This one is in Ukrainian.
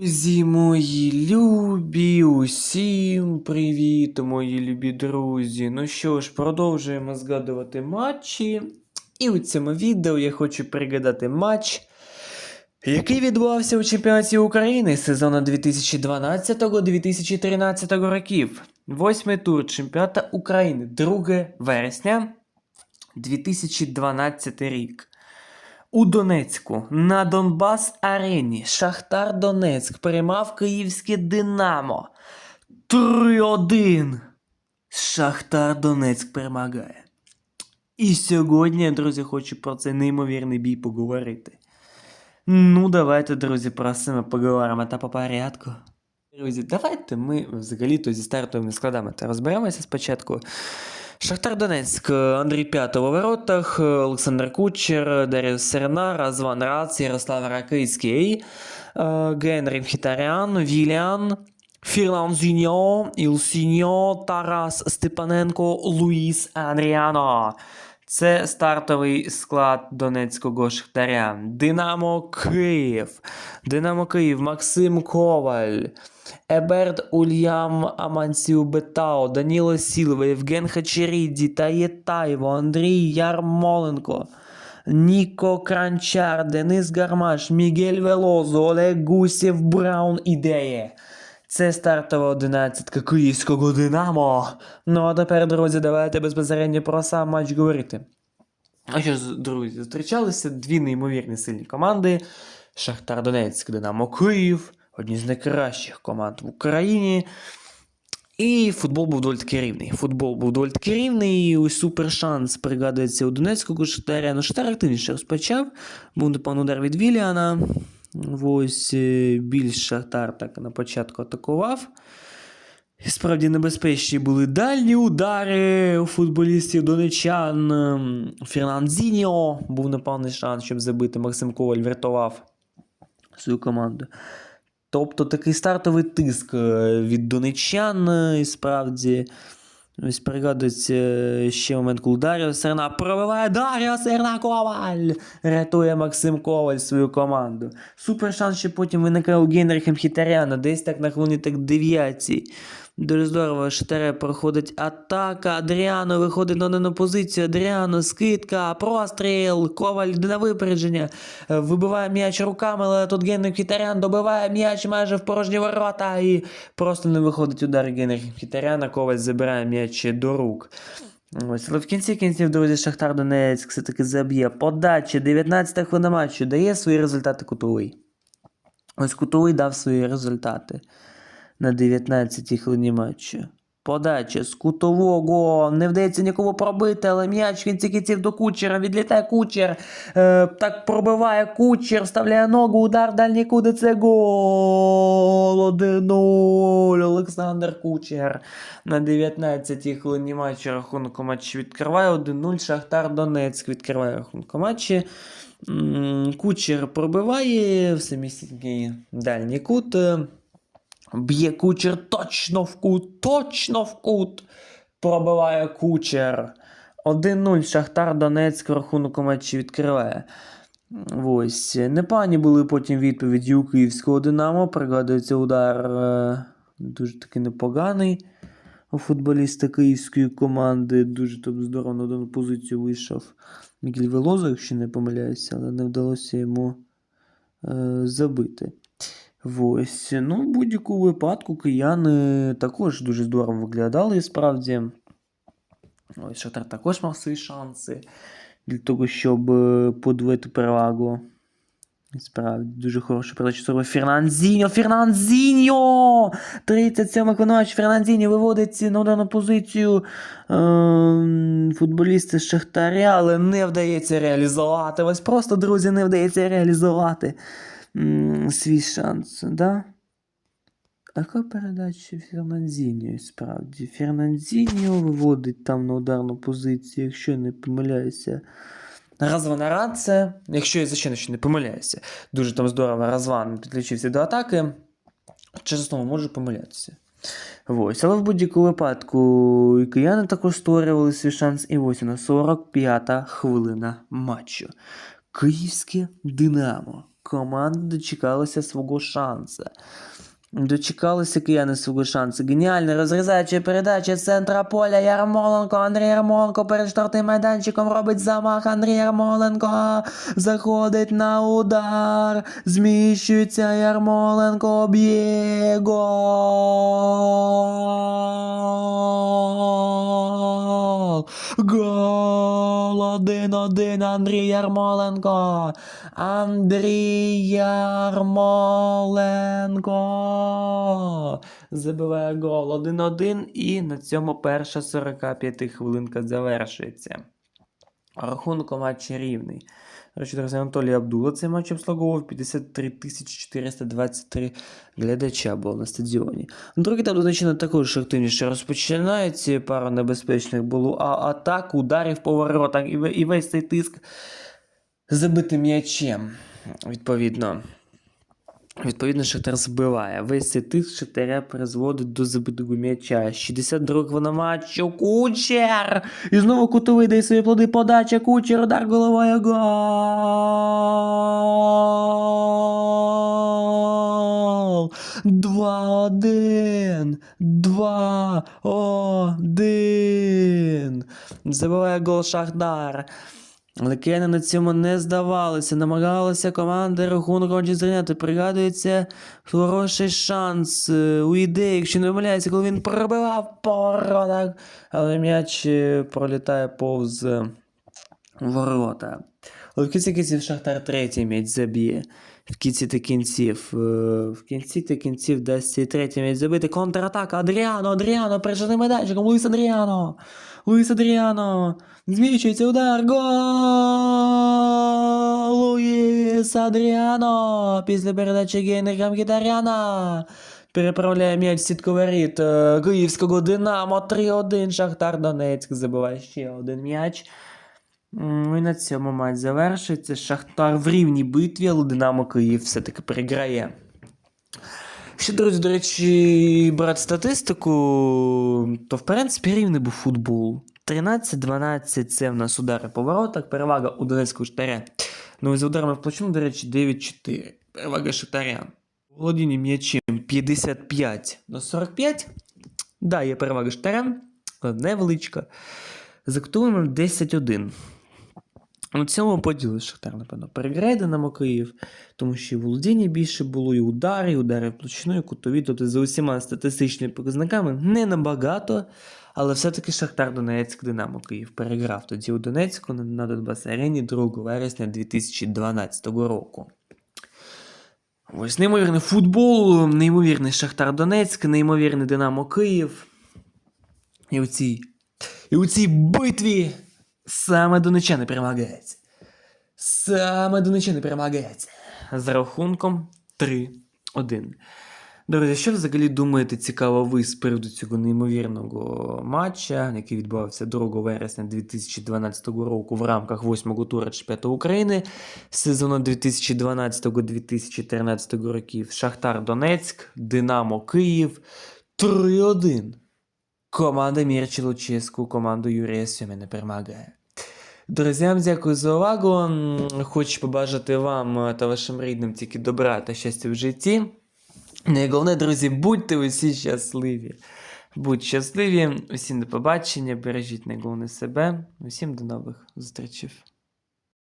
Друзі мої любі, усім привіт, мої любі друзі. Ну що ж, продовжуємо згадувати матчі. І у цьому відео я хочу пригадати матч, який відбувався у чемпіонаті України сезону 2012-2013 років. Восьмий тур чемпіоната України 2 вересня 2012 рік. У Донецьку на Донбас Арені Шахтар Донецьк приймав київське Динамо. 3-1. Шахтар Донецьк перемагає. І сьогодні, друзі, хочу про цей неймовірний бій поговорити. Ну, давайте, друзі, про це поговоримо та по порядку. Друзі, давайте ми взагалі-то зі стартовими складами та розберемося спочатку. Шахтар Донецьк, Андрій П'ятов у воротах, Олександр Кучер, Дар'я Серна, Разван Рац, Ярослав Ракицький, е, Генрі Мхітарян, Фірлан Зіньо, Ілсіньо, Тарас Степаненко, Луїс Андріано. Це стартовий склад Донецького Шахтаря. Динамо Київ. Динамо Київ, Максим Коваль. Еберт Ульям Амансів Бетао, Даніло Сілва, Євген Хачеріді, Таєтаєво, Андрій Ярмоленко, Ніко Кранчар, Денис Гармаш, Мігель Велозо, Олег Гусєв, Браун. Ідеє. Це стартова одинадцятка київського Динамо. Ну а тепер, друзі, давайте безпосередньо про сам матч говорити. А що друзі, зустрічалися дві неймовірні сильні команди: Шахтар Донецьк, Динамо Київ, одні з найкращих команд в Україні. І футбол був доволі таки рівний. Футбол був доволі таки рівний, і ось супер шанс пригадується у Донецького Шахтаря. Ну, Шахтар активніше розпочав. Був, напевно, удар від Віліана. Ось е, більш Шахтар так на початку атакував. Справді небезпечні були дальні удари у футболістів донечан. Ем, Фернандзіньо був непевний шанс, щоб забити. Максим Коваль врятував свою команду. Тобто такий стартовий тиск е, від донечан, е, і справді. Ось пригадується е, ще момент, коли Дар'я Серна пробиває Дар'я Серна Коваль! Рятує Максим Коваль свою команду. Супер шанс, що потім виникає у Генріхем Хітаряна, десь так на хвилині так дев'ятій. Дуже здорово, Шатере проходить атака. Адріано виходить на одну позицію. Адріано, скидка, простріл, коваль йде на випередження. Е, Вибиває м'яч руками, але тут Генріх Мхітарян добиває м'яч майже в порожні ворота і просто не виходить удар Генріха Мхітаряна. Коваль забирає м'яч до рук. Ось, але в кінці кінців, друзі, Шахтар Донецьк все-таки заб'є. Подача, 19 хвилина матчу, дає свої результати кутовий. Ось кутовий дав свої результати на 19-й хвилині матчу. Подача з кутового. Не вдається нікого пробити, але м'яч в кінці кінців до кучера. Відлітає кучер. Е, так пробиває кучер, вставляє ногу, удар дальній куди це гол. 1-0. Олександр Кучер. На 19-й хвилині матчу рахунок матчі відкриває 1-0. Шахтар Донецьк відкриває рахунок матчі. Кучер пробиває в самісінький дальній кут. Б'є кучер точно в кут, точно в кут. Пробиває кучер. 1-0 Шахтар Донецьк рахунок у матчі відкриває. Ось. Непані були потім відповіді у київського Динамо. Пригадується удар е, дуже таки непоганий у футболіста київської команди. Дуже тобто здорово на дану позицію вийшов Мігель Велозо, якщо не помиляюся, але не вдалося йому е, забити. Ось. Ну, в будь-якому випадку кияни також дуже здорово виглядали справді. Ось Шахтар також мав свої шанси для того, щоб е, подвоїти перевагу. Справді, дуже хороша передача зробив Фернандзіньо, Фернандзіньо! 37 виконувач Фернандзіньо виводить на дану позицію е- футболісти Шахтаря, але не вдається реалізувати. Ось просто, друзі, не вдається реалізувати свій шанс, да? Така передача Фернандзіньо, справді. Фернандзіньо виводить там на ударну позицію, якщо не помиляюся. Разван Аранце, якщо я звичайно ще не помиляюся. Дуже там здорово Разван підключився до атаки. Чесно, можу помилятися. Ось, але в будь-якому випадку і кияни також створювали свій шанс. І ось на 45-та хвилина матчу. Київське Динамо команда дочекалася свого шансу. Дочекалися кияни свого шансу. Геніальна розрізаюча передача центра поля. Ярмоленко, Андрій Ярмоленко перед штрафним майданчиком робить замах. Андрій Ярмоленко заходить на удар. Зміщується Ярмоленко, б'є гол. Гол! Один-один Андрій Ярмоленко. Андрій Ярмоленко. Забиває гол 1-1 і на цьому перша 45 хвилинка завершується. Рахунок матчі рівний. Речі, друзі, Анатолій Абдула цей матч обслуговував 53 423 глядача було на стадіоні. Другий там дозначено також активніше розпочинається. Пара небезпечних було а атак, ударів по воротах і весь цей тиск забитим м'ячем. Відповідно. Відповідно, Шахтар збиває. Весь цей тиск Шахтаря призводить до забитого м'яча. 62 хвилина матчу. Кучер! І знову кутовий дає свої плоди подача. Кучер, удар головою. Гол! 2-1. 2-1. Забиває гол Шахтар. Але на цьому не здавалися, намагалися команди рахунок зрівняти. Пригадується хороший шанс е, у ідеї, якщо не помиляється, коли він пробивав по воротах, але м'яч е, пролітає повз е, ворота. Але в кінці кінців Шахтар третій м'яч заб'є. В кінці та кінців. В кінці та кінців дасть цей третій м'яч забити. Контратака. Адріано, Адріано, перед майданчиком. Луїс Адріано. Луїс Адріано. Зміщується удар. Гол! Луїс Адріано. Після передачі Гейнрика Мхітаряна. Переправляє м'яч в сітку е, Київського Динамо 3-1. Шахтар Донецьк забиває ще один м'яч. І на цьому матч завершується. Шахтар в рівній битві, але Динамо Київ все-таки переграє. Ще, друзі, до речі, брати статистику, то в принципі рівний був футбол. 13-12 це в нас удари по воротах, перевага у Донецького штаря. Ну і за ударами в площину, до речі, 9-4. Перевага Шахтаря. Володіння м'ячем 55 до 45. Да, є перевага Штаря, невеличка. За кутовими 10-1. У цьому поділи Шахтар, напевно, переграє Динамо Київ, тому що і володіння більше було, і удари, і удари і кутові, тобто за усіма статистичними показниками не набагато, але все-таки Шахтар Донецьк Динамо Київ переграв тоді у Донецьку на, на Донбас Арені 2 вересня 2012 року. Ось неймовірний футбол, неймовірний Шахтар Донецьк, неймовірний Динамо Київ. І у цій, і у цій битві саме донечани перемагають. Саме донечани перемагають. З рахунком 3-1. Друзі, що взагалі думаєте цікаво ви з приводу цього неймовірного матча, який відбувався 2 вересня 2012 року в рамках 8-го тура чемпіонату України сезону 2012-2013 років Шахтар Донецьк, Динамо Київ 3-1. Команда Мірчі Луческу, команду Юрія Сьоміна перемагає. Друзям, дякую за увагу. Хочу побажати вам та вашим рідним тільки добра та щастя в житті. Найголовне, друзі, будьте усі щасливі. Будьте щасливі, усім до побачення, бережіть найголовне себе. Усім до нових зустрічей.